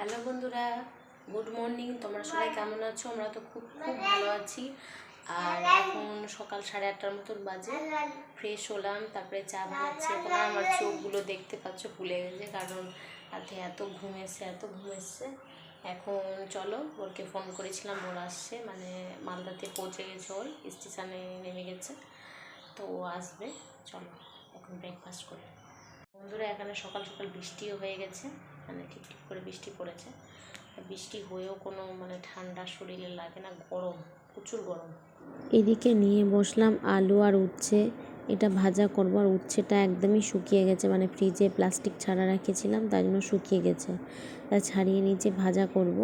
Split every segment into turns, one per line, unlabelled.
Hello বন্ধুরা good morning. তোমরা সবাই কেমন আছো? আমরা তো খুব খুব ভালো আছি। আর এখন সকাল সাড়ে আটটার মতন বাজে। ফ্রেশ হলাম তারপরে চা বানাচ্ছি। তোমরা আমার চোখগুলো দেখতে পাচ্ছ ফুলে গেছে। কারণ রাতে এত ঘুম এসছে এত ঘুম এসছে। এখন চলো ওরকে ফোন করেছিলাম ওর আসছে। মানে মালদাতে পৌঁছে গেছে ওর স্টেশনে নেমে গেছে। তো ও আসবে। চলো এখন ব্রেকফাস্ট করি। বন্ধুরা এখানে সকাল সকাল বৃষ্টিও হয়ে গেছে। মানে ঠিক করে বৃষ্টি পড়েছে। বৃষ্টি হয়েও কোনো মানে ঠান্ডা শরীরে লাগে না, গরম, প্রচুর গরম।
এদিকে নিয়ে বসলাম আলু আর উচ্ছে। এটা ভাজা করব আর উচ্ছেটা একদমই শুকিয়ে গেছে মানে ফ্রিজে প্লাস্টিক ছাড়া রেখেছিলাম, তাই জন্য শুকিয়ে গেছে। তা ছাড়িয়ে নিচে ভাজা করব।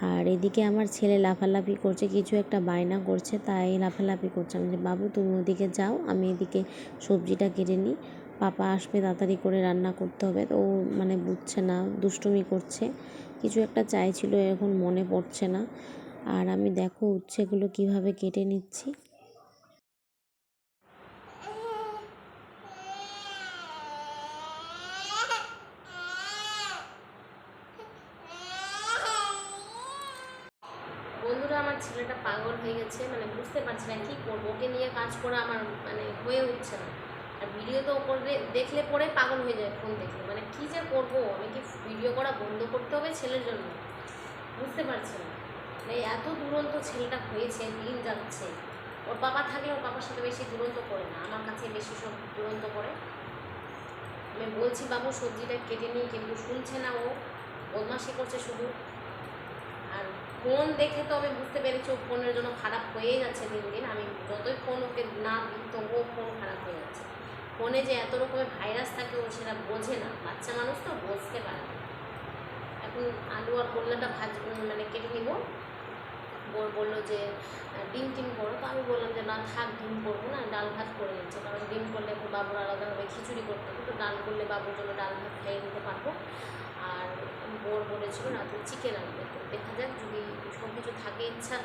আর এদিকে আমার ছেলে লাফালাফি করছে, কিছু একটা বায়না করছে, তাই লাফালাফি করছে। আমি যে বাবু, তুমি ওদিকে যাও, আমি এদিকে সবজিটা কেটে নিই। পাপা আসবে, তাড়াতাড়ি করে রান্না করতে হবে। তো ও মানে বুঝছে না, দুষ্টুমি করছে। কিছু একটা চাইছিল, এখন মনে পড়ছে না। আর আমি দেখো উচ্ছেগুলো কীভাবে কেটে নিচ্ছি।
আমার ছেলেটা পাগল হয়ে গেছে মানে বুঝতে পারছি না কী করব। ওকে নিয়ে কাজ করা আমার মানে হয়ে উঠছে না। আর ভিডিও তো করবে দেখলে পরে পাগল হয়ে যায় ফোন দেখলে। মানে কী যে করব? আমি কি ভিডিও করা বন্ধ করতে হবে ছেলের জন্য? বুঝতে পারছি না। মানে এত দুরন্ত ছেলেটা হয়েছে, দিন যাচ্ছে। ওর বাবা থাকলে ওর বাবার সাথে বেশি দুরন্ত করে না। আমার কাছে বেশি সব দুরন্ত করে। আমি বলছি, বাবু, সবজিটা কেটে নিই, কিন্তু শুনছে না ও। বদমাসি করছে শুধু। আর ফোন দেখে তো আমি বুঝতে পেরেছি, ও ফোনের জন্য খারাপ হয়েই যাচ্ছে দিন দিন। আমি যতই ফোন ওকে না দিই, তবুও ফোন খারাপ হয়ে যাচ্ছে। ফোনে যে এত রকমের ভাইরাস থাকে ও সেটা বোঝে না। বাচ্চা মানুষ তো বুঝতে পারে না। এখন আলু আর করলাটা ভাজ মানে কেটে নিব। বোর বলল যে ডিম টিম করো। তো আমি বললাম যে, না, থাক, ডিম করব না, ডাল ভাত করে নিচ্ছে। কারণ ডিম করলে এখন বাবুর আলাদাভাবে খিচুড়ি করতে হবে। তো ডাল করলে বাবুর জন্য ডাল ভাত খাইয়ে নিতে পারব। আর বোর বলেছিল রাতে চিকেন আনবে। তো দেখা যাক, যদি সব কিছু থাকে, ইচ্ছা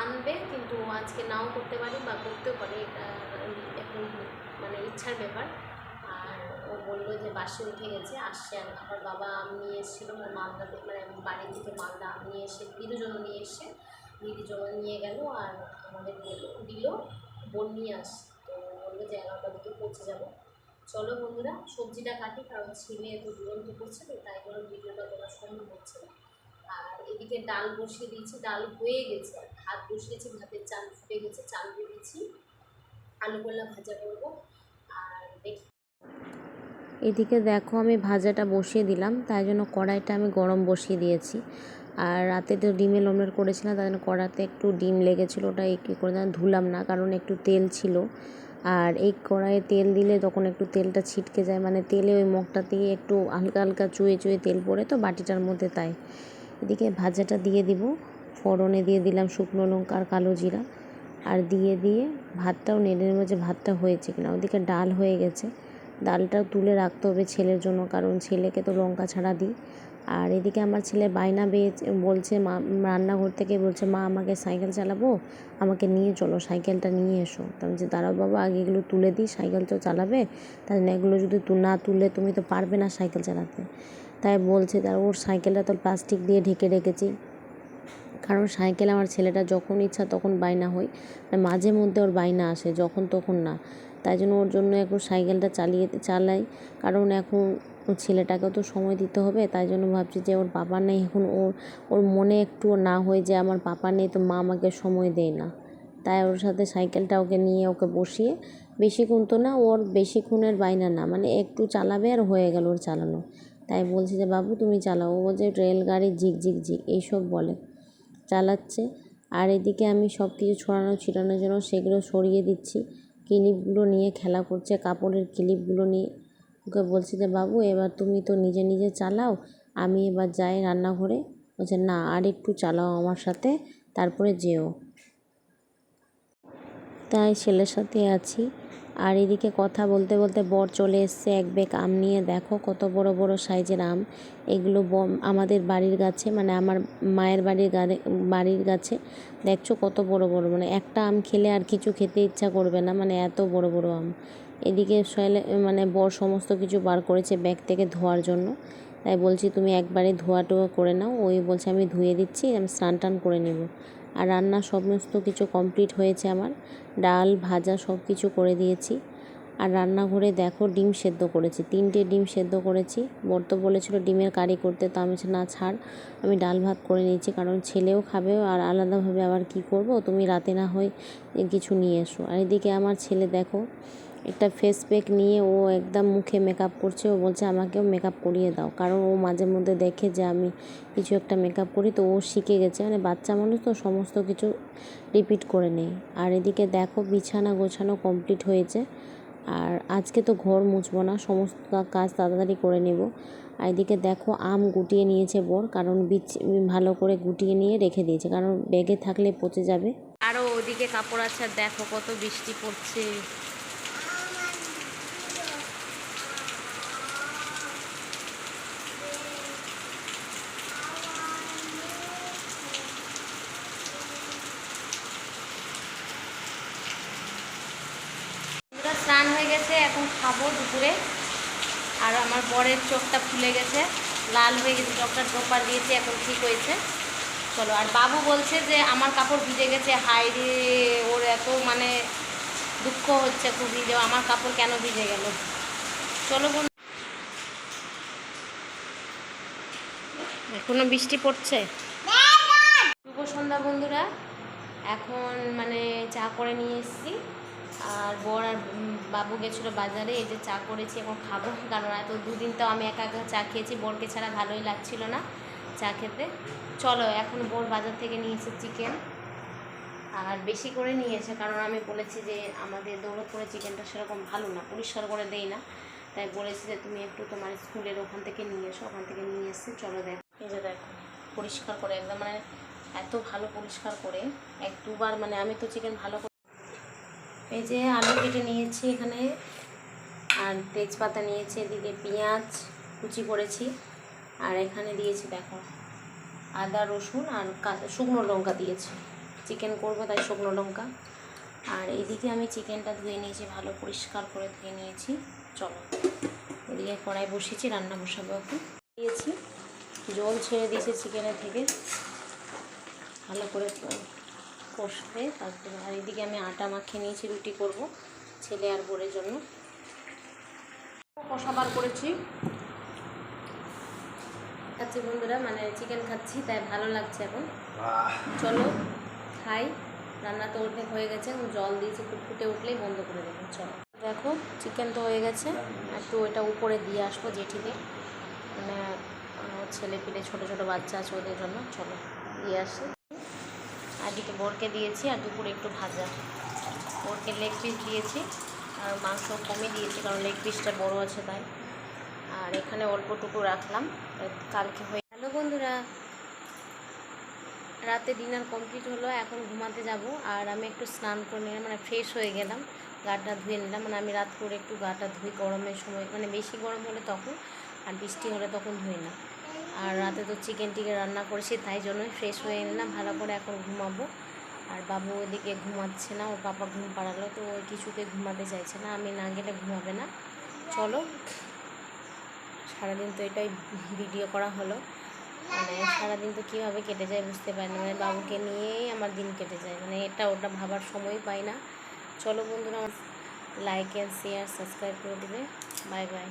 আনবে, কিন্তু আজকে নাও করতে পারি বা করতেও পারি। এটা এখন ইচ্ছার ব্যাপার। আর ও বলল যে বাসে উঠে গেছে, আসছে আবার বাবা নিয়ে এসেছিল মানে মালদা মানে বাড়ির থেকে মালদা নিয়ে এসে দিদির জন্য নিয়ে এসে দিদির জন্য নিয়ে গেল আর আমাদের দিল, বোন নিয়ে আস। তো বলল যে এগারোটার দিকে পৌঁছে যাব। চলো বন্ধুরা, সবজিটা কাটি, কারণ ছেলে এত দুরন্ত করছে তো, তাই জন্য ভিডিওটা করা সম্ভব হচ্ছে না। আর এদিকে ডাল বসিয়ে দিয়েছি, ডাল হয়ে গেছে আর ভাত বসিয়েছি, ভাতের চাল ফুটে গেছে, চাল দিয়ে দিয়েছি। আলু করলা ভাজা করব।
এদিকে দেখো আমি ভাজাটা বসিয়ে দিলাম, তাই জন্য কড়াইটা আমি গরম বসিয়ে দিয়েছি। আর রাতে তো ডিমের অমলেট করেছিলাম, তাই জন্য কড়াতে একটু ডিম লেগেছিলো, ওটা কী করে ধুলাম না, কারণ একটু তেল ছিল। আর এই কড়াইয়ে তেল দিলে তখন একটু তেলটা ছিটকে যায় মানে তেলে ওই দিয়ে একটু হালকা হালকা চুয়ে চুয়ে তেল পড়ে তো বাটিটার মধ্যে তাই। এদিকে ভাজাটা দিয়ে দিব, ফোড়নে দিয়ে দিলাম শুকনো লঙ্কা আর কালো জিরা। আর দিয়ে দিয়ে ভাতটাও নেড়ে নেব যে ভাতটা হয়েছে কিনা। ওদিকে ডাল হয়ে গেছে। ডালটাও তুলে রাখতে হবে ছেলের জন্য, কারণ ছেলেকে তো লঙ্কা ছাড়া দিই। আর এদিকে আমার ছেলে বায়না বেয়ে বলছে মা, রান্নাঘর থেকে বলছে, মা, আমাকে সাইকেল চালাবো? আমাকে নিয়ে চলো, সাইকেলটা নিয়ে এসো। তো আমি যে দাঁড়াও বাবা, আগে এগুলো তুলে দিই, সাইকেল তো চালাবে। তাই জন্য এগুলো যদি না তুললে তুমি তো পারবে না সাইকেল চালাতে। তাই বলছে তার ওর সাইকেলটা তো প্লাস্টিক দিয়ে ঢেকে রেখেছি। কারণ সাইকেল আমার ছেলেটা যখন ইচ্ছা তখন বায়না হয়। মাঝে মধ্যে ওর বায়না আসে, যখন তখন না। তাই জন্য ওর জন্য এখন সাইকেলটা চালিয়ে, চালাই। কারণ এখন ওর ছেলেটাকেও তো সময় দিতে হবে। তাই জন্য ভাবছি যে ওর বাবা নেই এখন ওর ওর মনে একটু না হয় যে আমার পাপা নেই তো মা আমাকে সময় দেয় না। তাই ওর সাথে সাইকেলটা ওকে নিয়ে ওকে বসিয়ে বেশিক্ষণ তো না, ওর বেশিক্ষণের বাইনা না। মানে একটু চালাবে আর হয়ে গেল ওর চালানো। তাই বলছি যে, বাবু তুমি চালাও। ও বলছে, রেলগাড়ি ঝিক ঝিক ঝিক, এইসব বলে। চালাচ্ছে। আর এদিকে আমি সব কিছু ছড়ানো ছিটানোর জন্য সেগুলো সরিয়ে দিচ্ছি। ক্লিপগুলো নিয়ে খেলা করছে, কাপড়ের ক্লিপগুলো নিয়ে। ওকে বলছি যে, বাবু, এবার তুমি তো নিজে নিজে চালাও, আমি এবার যাই রান্নাঘরে। বলছে, না, আর একটু চালাও আমার সাথে, তারপরে যেও। তাই ছেলের সাথে আছি। আর এদিকে কথা বলতে বলতে বর চলে এসছে এক বেগ আম নিয়ে। দেখো কত বড় বড় সাইজের আম। এগুলো আমাদের বাড়ির গাছে মানে আমার মায়ের বাড়ির বাড়ির গাছে। দেখছ কত বড় বড় মানে একটা আম খেলে আর কিছু খেতে ইচ্ছা করবে না মানে এত বড় বড় আম। এদিকে সয়েলে মানে বর সমস্ত কিছু বার করেছে ব্যাগ থেকে ধোয়ার জন্য। তাই বলছি, তুমি একবারে ধোয়া টোয়া করে নাও। ওই বলছে, আমি ধুয়ে দিচ্ছি, আমি স্নান টান করে নেব। আর রান্না সমস্ত কিছু কমপ্লিট হয়েছে আমার। ডাল, ভাজা সব কিছু করে দিয়েছি। আর রান্নাঘরে দেখো ডিম সেদ্ধ করেছি। তিনটে ডিম সেদ্ধ করেছি। বর্ত বলেছিল ডিমের কারি করতে, তো আমি না, ছাড়। আমি ডাল ভাত করে নিয়েছি, কারণ ছেলেও খাবে আর আলাদাভাবে আবার কি করব? তুমি রাতে না হয় কিছু নিয়ে এসো। আর এদিকে আমার ছেলে দেখো একটা ফেস প্যাক নিয়ে ও একদম মুখে মেকআপ করছে। ও বলছে, আমাকেও মেকআপ করিয়ে দাও। কারণ ও মাঝে মধ্যে দেখে যে আমি কিছু একটা মেকআপ করি, তো ও শিখে গেছে। মানে বাচ্চা মানুষ তো সমস্ত কিছু রিপিট করে নেয়। আর এদিকে দেখো, বিছানা গোছানো কমপ্লিট হয়েছে। আর আজকে তো ঘর মুছবো না, সমস্ত কাজ তাড়াতাড়ি করে নেব। আর এদিকে দেখো, আম গুটিয়ে নিয়েছে বর, কারণ বীজ ভালো করে গুটিয়ে নিয়ে রেখে দিয়েছে। কারণ ব্যাগে থাকলে পচে যাবে।
আরও ওদিকে কাপড় আছে, দেখো কত বৃষ্টি পড়ছে পুরো স্নান হয়ে গেছে এখন খাব দুপুরে। আর আমার বরের চোখটা ফুলে গেছে লাল হয়ে গেছে চোখটা টোপা দিয়েছি এখন ঠিক হয়েছে। চলো আর বাবু বলছে যে আমার কাপড় ভিজে গেছে হাই রে ওর এত মানে দুঃখ হচ্ছে খুবই যে আমার কাপড় কেন ভিজে গেল? চলো বোন এখনও বৃষ্টি পড়ছে? শুভ সন্ধ্যা বন্ধুরা। এখন মানে চা করে নিয়ে এসেছি। আর বর আর বাবু গেছিল বাজারে, এই যে চা করেছি, এখন খাব। কারণ এত দুদিন তো আমি একা একা চা খেয়েছি, বরকে ছাড়া ভালোই লাগছিল না চা খেতে। চলো, এখন বোর বাজার থেকে নিয়ে এসে চিকেন আর বেশি করে নিয়ে এসে, কারণ আমি বলেছি যে আমাদের দৌলতপুরে চিকেনটা সেরকম ভালো না, পরিষ্কার করে দেই না। তাই বলেছি যে তুমি একটু তোমার স্কুলের ওখান থেকে নিয়ে এসো, ওখান থেকে নিয়ে এসে চলো দেখো। এই যে দেখো, পরিষ্কার করে, একদম মানে এত ভালো পরিষ্কার করে, এক দুবার মানে আমি তো চিকেন ভালো করে এই যে আলু কেটে নিয়েছি এখানে। আর তেজপাতা নিয়েছি, এদিকে পেঁয়াজ, কুচি করেছি। আর এখানে দিয়েছি দেখো, আদা, রসুন আর শুকনো লঙ্কা দিয়েছি। চিকেন করব তাই শুকনো লঙ্কা। আর এদিকে আমি চিকেনটা ধুয়ে নিয়েছি, ভালো পরিষ্কার করে ধুয়ে নিয়েছি। চলো, এদিকে কড়াই বসিয়েছি, রান্না বসাবো এখন। দিয়েছি, জল ছেড়ে দিয়েছি চিকেনের থেকে। ভালো করে কষবে তারপরে আর এদিকে আমি আটা মাখিয়ে নিয়েছি রুটি করব ছেলে আর বোরের জন্য। কষাবার করেছি। খাচ্ছি বন্ধুরা মানে চিকেন খাচ্ছি তাই ভালো লাগছে এখন। চলো খাই। রান্না তো অর্ধেক হয়ে গেছে জল দিয়েছি ফুটফুটে উঠলেই বন্ধ করে দেবো চলো। দেখো চিকেন তো হয়ে গেছে। একটু ওটা উপরে দিয়ে আসব জেঠিকে। মানে ছেলে পিলে ছোটো ছোটো বাচ্চা আছে ওদের জন্য চলো দিয়ে আসি। এদিকে বোরকে দিয়েছি আর দুপুরে একটু ভাজা। বোরকে লেগ পিস দিয়েছি, আর মাংস কমই দিয়েছি কারণ লেগ পিসটা বড় আছে তাই। আর এখানে অল্পটুকু রাখলাম, কালকে হয়ে হ্যালো বন্ধুরা, রাতে ডিনার কমপ্লিট হলো, এখন ঘুমাতে যাব। আর আমি একটু স্নান করে নিলাম মানে ফ্রেশ হয়ে গেলাম, গাটা ধুয়ে নিলাম। মানে আমি রাত করে একটু গাটা ধুই, গরমের সময় মানে বেশি গরম হলে তখন, আর বৃষ্টি হলে তখন ধুই না। আর রাতে তো চিকেন টিকেন রান্না করেছি, তাই জন্যই ফ্রেশ হয়ে নিলাম ভালো করে এখন ঘুমাবো। আর বাবু ওইদিকে ঘুমাচ্ছে না ওর পাপা ঘুম পাড়ালো, তো ওই কিছুতে ঘুমাতে চাইছে না, আমি না গেলে ঘুমাবে না। চলো, সারাদিন তো এটাই ভিডিও করা হলো। মানে সারাদিন তো কীভাবে কেটে যায় বুঝতে পারি না মানে বাবুকে নিয়েই আমার দিন কেটে যায় মানে এটা ওটা ভাবার সময় পাই না। চলো বন্ধুরা লাইক অ্যান্ড শেয়ার সাবস্ক্রাইব করে দেবে। Bye bye